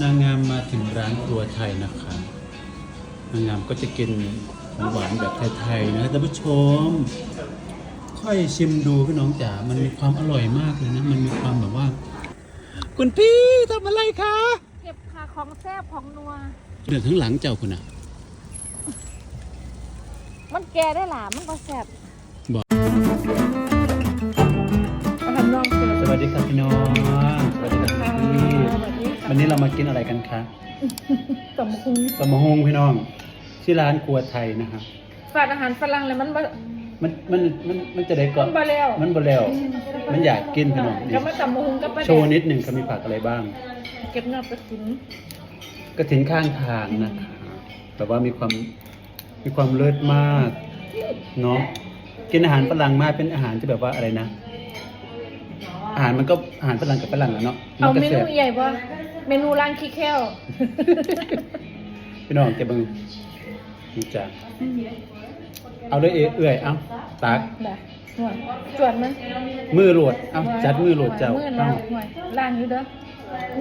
นางงามมาถึงร้านครัวไทยนะคะ นางงามก็จะกินของหวานแบบไทยๆนะท่านผู้ชม ค่อยชิมดูพี่น้องจ๋า มันมีความอร่อยมากเลยนะ มันมีความแบบว่า คุณพี่ทำอะไรคะ เก็บค่ะของแซ่บของนัว เดินทั้งหลังเจ้าคุณอะมันแก่ได้หล่ะมันก็แซ่บบอกเอาทำนองเปิดสวัสดีครับพี่น้อง วัสดีค่ะวันนี้เรามากินอะไรกันคะสมคุงตำมะฮงพี่น้องที่ร้านครัวไทยนะครับฝาดอาหารฝรั่งเลยมันบ่มันมันมันมันจะได้ก่มัอนนบ่แล้วมันบ่แล้ว มันอยากกินพี่น้องก็มาตำมะฮุงกับปลาแดโชว์นิดหนึ่งเขามีผักอะไรบ้าง เก็บเนื้อปลาถินกระถินข้างทางนะคะแบบว่ามีความมีความเลิศมากเนาะกินอาหารฝรั่งมากเป็นอาหารที่แบบว่าอะไรนะ อาหารมันก็อาหารฝรั่งกับฝรั่งอะเนาะเอาก็เมแซ่นูบใหญ่บ่ เมนูร้านขี้แค้วพี่น้องเก็บเบังนี่จ้ะเอาเลยเอ้ยเอื่อยเอาตักได้ห่วยจวดมันมือโหลดเอาจัดมือโหลดเจ้ามือเอาแล้วห่วยล้างอยู่เด้อ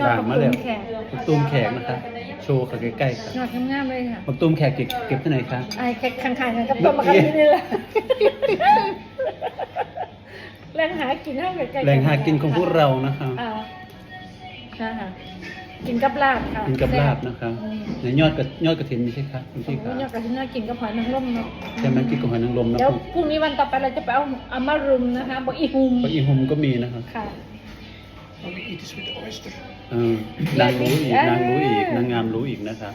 ล้างมาแล้วแข็งมักตูมแขกนะคะ โชว์ค่ะใกล้ๆค่ะยอดงามๆเลยค่ะมักตูมแขกเก็บเก็บที่ไหนคะไอ้แค่ข้างๆกันกับต้มมะขามนี่แหละแรงหากินเท่ากับไก่แหล่งหากินของพวกเรานะคะอ่าค่ะค่ะ กินกับลาบค่ะกินกับลาบนะคะในยอดกระยอดกระถินนี่ใช่คะคุณพี่พี่ค่ะคะเนี่ยกับที่น่ากินกับหอยนางรมเนาะใช่ไหมกินกับหอยนางรมนะเดี๋ยวคุณพรุ่งนี้วันต่อไปเราจะไปเอาอามารุมนะคะบอกอีฮุมเพราะอีฮุมก็มีนะคะค่ะเออนางรู้อีกนางรู้อีกนางงามรู้อีกนะคะ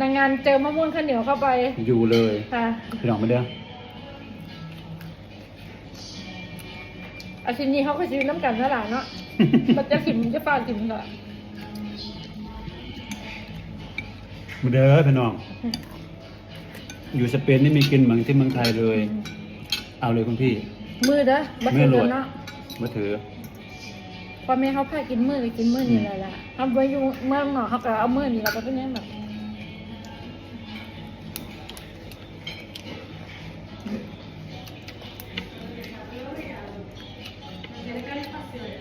นางงานเจอมะม่วงข้าวเหนียวเข้าไป อยู่เลยค่ะพี่น้องมาเด้ออาทิตย์นี้เขาก็ซื้อน้ำกันนั่นแหละเนาะมันจะขิมจะปลาขิมเหรอ เด้อพี่น้อง อยู่สเปนนี่มีกินเหมือนที่เมืองไทยเลย เอาเลยคุณพี่ มือเด้อบัตมืรอโหลดเนาะมาถือพอแม่เขาพากินมือก็กินมือนี่แหละล่ะทำไปอยู่เมืองนอกเขาก็เอามือนี่เราก็เป็นอยังแบบ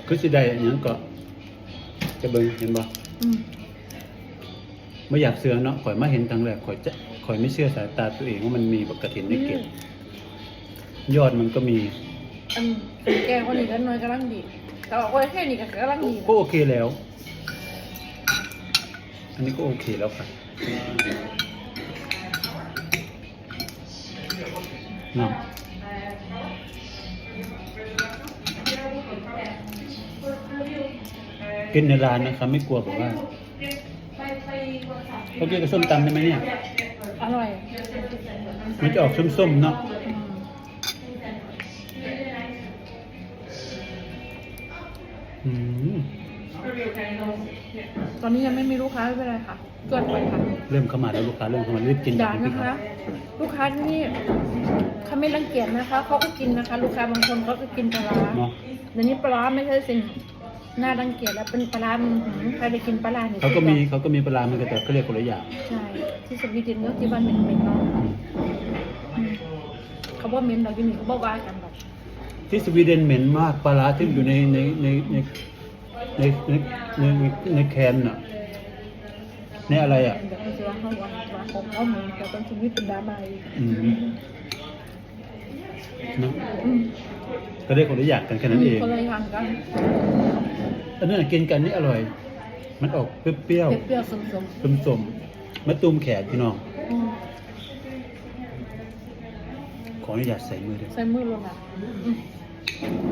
คือสิได้อันหยังก็จะเบิ่งเห็นบ่อืม ไม่อยากเสือเนาะข่อยมาเห็นครั้งแรกข่อยจะข่อยไม่เชื่อสายตาตัวเองว่ามันมีบักกระถินได้เก็บยอดมันก็มีอันแกงคนนี้ก็น้อยกำลังดีแต่ว่าคนแค่นี้ก็กำลังดีก็โอเคแล้ว อันนี้ก็โอเคแล้วค่ะเนาะกินในร้านนะครับไม่กลัวบอกว่า เขากินกับส้มตำได้ไหมเนี่ย อร่อยมันจะออกส้มๆเนาะอืมอืมตอนนี้ยังไม่มีลูกค้าไม่เป็นไรค่ะจวดไปค่ะ เริ่มเข้ามาแล้วลูกค้าเริ่มเข้ามารีบกินด่าคุณนะพี่คคะรับลูกค้าที่นี่เขาไม่รังเกียจนะคะเขาก็กินนะคะ ลูกค้าบางคนเขาก็กินปลาร้าเนาะเดี๋ยวนี้ปลาร้าไม่ใช่สิ่ง น่ารังเกียจแล้วเป็นปลาร้ามันหืมใครได้กินปลาร้าเนี่ยเขาก็มีเขาก็มีปลาร้าเหมันก็แต่เขาเรียกคนละอย่างใช่ที่สวีเดนก็ที่บ้านเหม็นเหม็นๆเนาะอืมอืมเขาบอกเหม็นเราอยู่นี่เขาบอกว่ากันแบบที่สวีเดนเหม็นมากปลาร้าที่อยู่ในในในในในในในในแคนน่ะในอะไรอะเดี๋ยวเขาจะว่าเขาว่าว่าของเขาเหมือนแต่ตอนชีวิตเป็นดราม่าอีกอืมเนอะอืมก็เรียกคนละอย่างกันแค่นั้นเอง คนเลยทานกันอันนั้นนะกินกันนี่อร่อย มันออกเปรี้ยวเปรี้ยวๆสมๆสมๆมะตูมแขกพี่น้องๆอืมขออนุญาตใส่มือด้วย ใส่มือลงอะอืม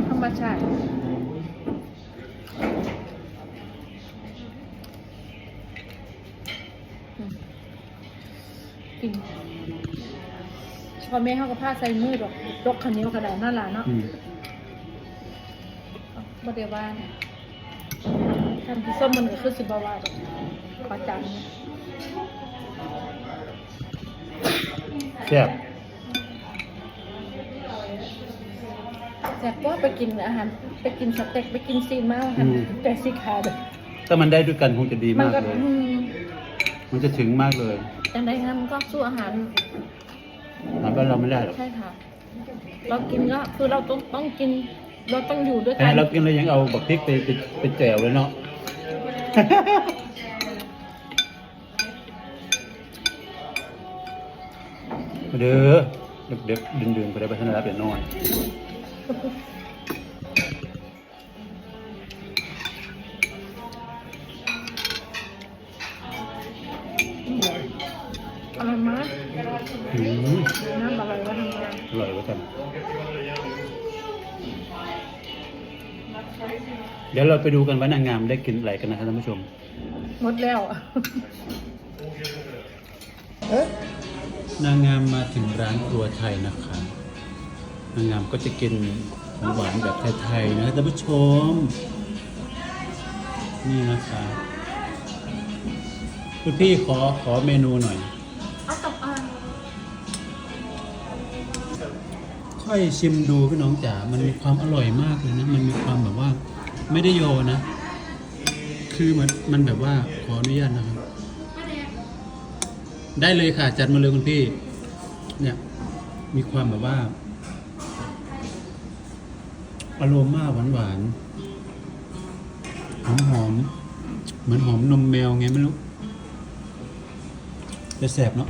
ธรรมชาติอืมกิน พอแม่เขาก็พาใส่มือดอกยกขันเหนี้ยวกระดาษหน้าหลานเนาะอืมบ่ได้ว่าเนี่ยท่านผู้ส้มมันก็คือสิบ่ว่าดอกขอจังแซ่บแต่ก็ไปกินอาหารไปกินสเต็กไปกินซีนมาอาหารแต่สิขาดถ้ามันได้ด้วยกันคงจะดีมันมากก็เลย อืมมันจะถึงมากเลย จังไดงั้นมันก็สู้อาหารอาหาร บ้านเราไม่ได้หรอกใช่ค่ะ เรากินก็คือเราต้องต้องกิน เราต้องอยู่ด้วยแต่กันเรากินเรายังเอาบักพริกไปไปไปแจวเลยเนาะ มาเด้อเด็กๆดึงๆไปได้ไปทางรับอย่านอนอร่อยมาก อืมน้ำอร่อยว่าทำงานอร่อยเว่ากัน เดี๋ยวเราไปดูกันว่านางงามได้กินอะไรกันนะครับท่านผู้ชม หมดแล้วเอ๊ะนางงามมาถึงร้านครัวไทยนะคะ นางงามก็จะกินของหวานแบบไทยๆนะท่านผู้ชม นี่นะคะ คุณพี่ขอขอเมนูหน่อย ค่อยชิมดูพี่น้องจ๋า มันมีความอร่อยมากเลยนะ มันมีความแบบว่า ไม่ได้โยนะ คือมันมันแบบว่าขออนุญาตนะครับ ได้เลยค่ะ จัดมาเลยคุณพี่ เนี่ย มีความแบบว่าอารมณ์มากหวานหวานหอมหอมๆเหมือนหอมนมแมวไงไม่รู้จะแสบเนาะ